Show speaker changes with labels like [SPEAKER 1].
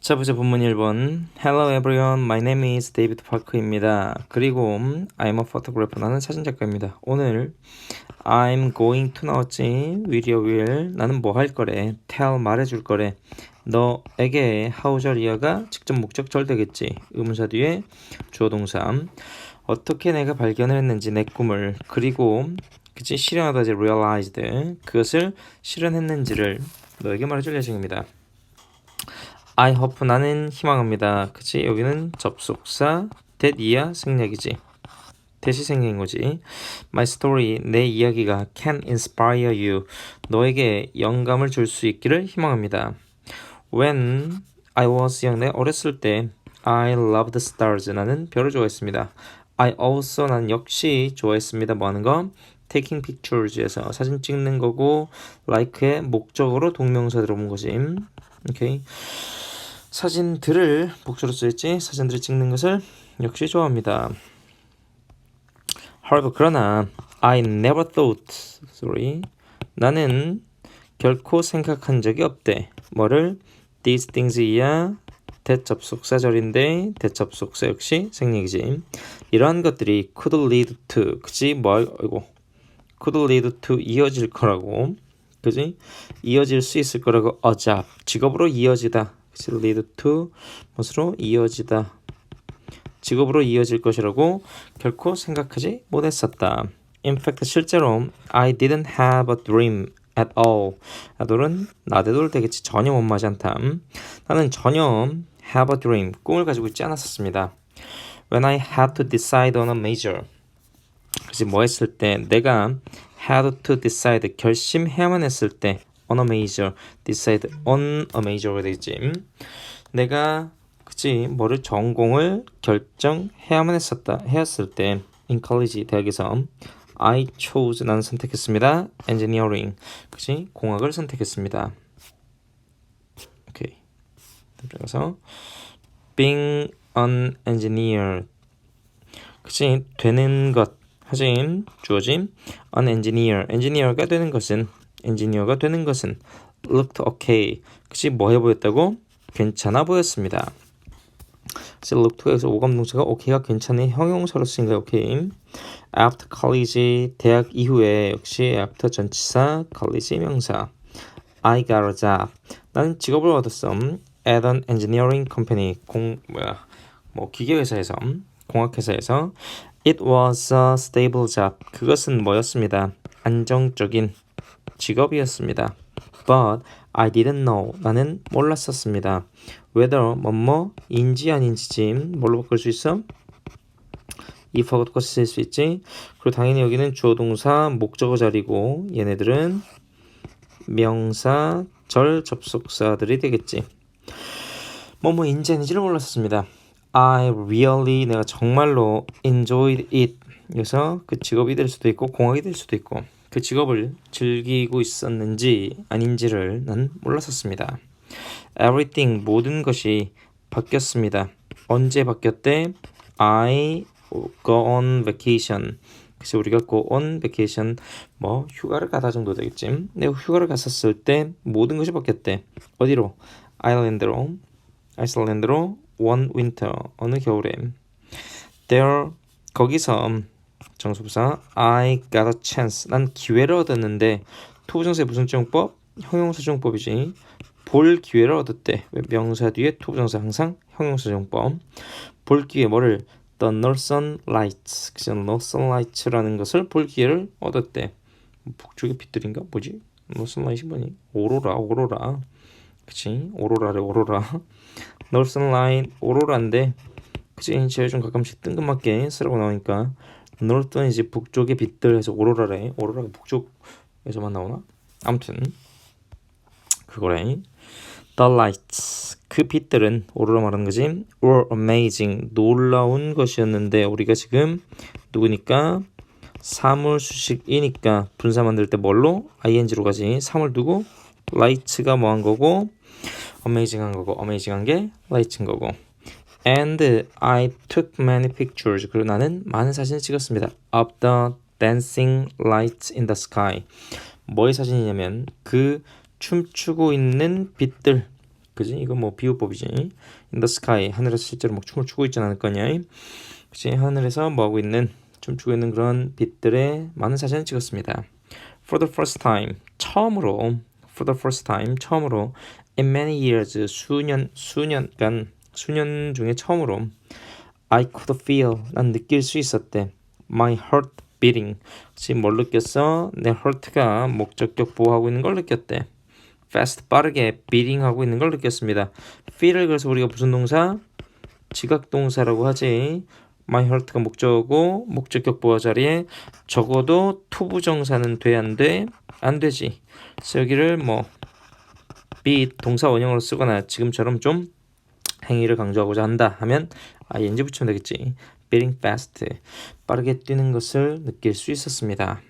[SPEAKER 1] 자, 보자 본문 1번. Hello everyone, my name is David Parker입니다. 그리고 음, I'm a photographer. 나는 사진 작가입니다. 오늘 I'm going to 나왔지. will you will. 나는 뭐 할 거래. tell 말해줄 거래. 너에게 하우절이어가 직접 목적절 되겠지. 의문사 뒤에 주어 동사. 어떻게 내가 발견을 했는지 내 꿈을 그리고 그치 실현하다지 realized 그것을 실현했는지를 너에게 말해줄 예정입니다. I hope 나는 희망합니다. 그치? 여기는 접속사 that이야 생략이지. that이 생략인 거지. My story 내 이야기가 can inspire you 너에게 영감을 줄 수 있기를 희망합니다. When I was young 내 어렸을 때 I loved stars 나는 별을 좋아했습니다. I also 난 역시 좋아했습니다. 뭐 하는 거? taking pictures에서 사진 찍는 거고 like의 목적으로 동명사 들어온 거지. 오케이. 사진들을 목적으로 쓰였지 사진들을 찍는 것을 역시 좋아합니다. However, 그러나 I never thought, sorry, 나는 결코 생각한 적이 없대. 뭐를 these things이야 대접속사절인데 대접속사 역시 생략이지. 이러한 것들이 could lead to, 그지? 뭐 아이고, could lead to 이어질 거라고, 그지? 이어질 수 있을 거라고 job 직업으로 이어지다. 그치? lead to 무엇으로 이어지다. 직업으로 이어질 것이라고 결코 생각하지 못했었다. In fact, 실제로 I didn't have a dream at all. 나돌은 나대돌 되겠지 전혀 못 맞지 않다. 나는 전혀 have a dream 꿈을 가지고 있지 않았었습니다. When I had to decide on a major. 그치 뭐 했을 때 내가 had to decide 결심해야만 했을 때 on a major decide on a major가 되겠지. 내가 그치 뭐를 전공을 결정해야만 했었다 해왔을 때 in college 대학에서 I chose 나는 선택했습니다. engineering 그치 공학을 선택했습니다. 오케이. 그래서 being an engineer 그치 되는 것 하진 주어진 an engineer engineer가 되는 것은 엔지니어가 되는 것은 looked okay 그치 뭐해 보였다고 괜찮아 보였습니다. 그래서 looked에서 오감 동사가 okay가 괜찮은 형용사로 쓰인 거예요. okay. after college 대학 이후에 역시 after 전치사 college 명사 I got a job 나는 직업을 얻었어. at an engineering company 공 뭐야 뭐 기계 회사에서 공학 회사에서 it was a stable job 그것은 뭐였습니다. 안정적인 직업이었습니다. But I didn't know. 나는 몰랐었습니다. Whether 뭐뭐인지 아닌지 뭘로 바꿀 수 있어? if하고 똑같이 쓸 수 있지. 그리고 당연히 여기는 주어 동사 목적어 자리고 얘네들은 명사 절 접속사들이 되겠지. 뭐뭐인지 아닌지를 몰랐었습니다. I really 내가 정말로 enjoyed it. 그래서 그 직업이 될 수도 있고 공학이 될 수도 있고 그 직업을 즐기고 있었는지 아닌지를 난 몰랐었습니다. Everything 모든 것이 바뀌었습니다. 언제 바뀌었대? I go on vacation. 그래서 우리가 go on vacation 뭐 휴가를 가다 정도 되겠지. 내가 휴가를 갔었을 때 모든 것이 바뀌었대. 어디로? 아일랜드로. 아이슬란드로 one winter 어느 겨울에. There 거기서 정수부사 I got a chance. 난 기회를 얻었는데 투부정사의 무슨 정법? 형용사 정법이지. 볼 기회를 얻었대. 명사 뒤에 투부정사 항상 형용사 정법. 볼 기회 뭐를 The Northern Lights. 그죠? Northern Lights라는 것을 볼 기회를 얻었대. 북쪽의 빛들인가? 뭐지? Northern Light이 뭐니? 오로라, 오로라. 그치? 오로라래, 오로라. Northern Light, 오로라인데 그치? 제가 좀 가끔씩 뜬금맞게 쓰라고 나오니까 노르던 이제 북쪽의 빛들 해서 오로라래. 오로라가 북쪽에서만 나오나? 아무튼 그거래. The lights 그 빛들은 오로라 말하는 거지. were amazing 놀라운 것이었는데 우리가 지금 누구니까 사물 수식이니까 분사 만들 때 뭘로 ing로 가지. 사물 두고 lights가 뭐한 거고 amazing한 거고 amazing한 게 lights인 거고. And I took many pictures. 그리고 나는 많은 사진을 찍었습니다. Of the dancing lights in the sky. 뭐의 사진이냐면 그 춤추고 있는 빛들, 그지? 이거 뭐 비유법이지. In the sky 하늘에서 실제로 막 춤을 추고 있진 않을 거냐? 그지? 하늘에서 뭐 하고 있는 춤추고 있는 그런 빛들의 많은 사진을 찍었습니다. For the first time 처음으로 for the first time 처음으로 in many years 수년 수년간 수년 중에 처음으로 I could feel 난 느낄 수 있었대 my heart beating 지금 뭘 느꼈어? 내 heart가 목적격 보호하고 있는 걸 느꼈대 fast 빠르게 beating 하고 있는 걸 느꼈습니다 feel을 그래서 우리가 무슨 동사? 지각 동사라고 하지 my heart가 목적어고 목적격 보호 자리에 적어도 투부정사는 돼 안 돼? 안 되지 그래서 여기를 뭐 beat 동사 원형으로 쓰거나 지금처럼 좀 행위를 강조하고자 한다 하면 ing 붙이면 되겠지. beating fast 빠르게 뛰는 것을 느낄 수 있었습니다.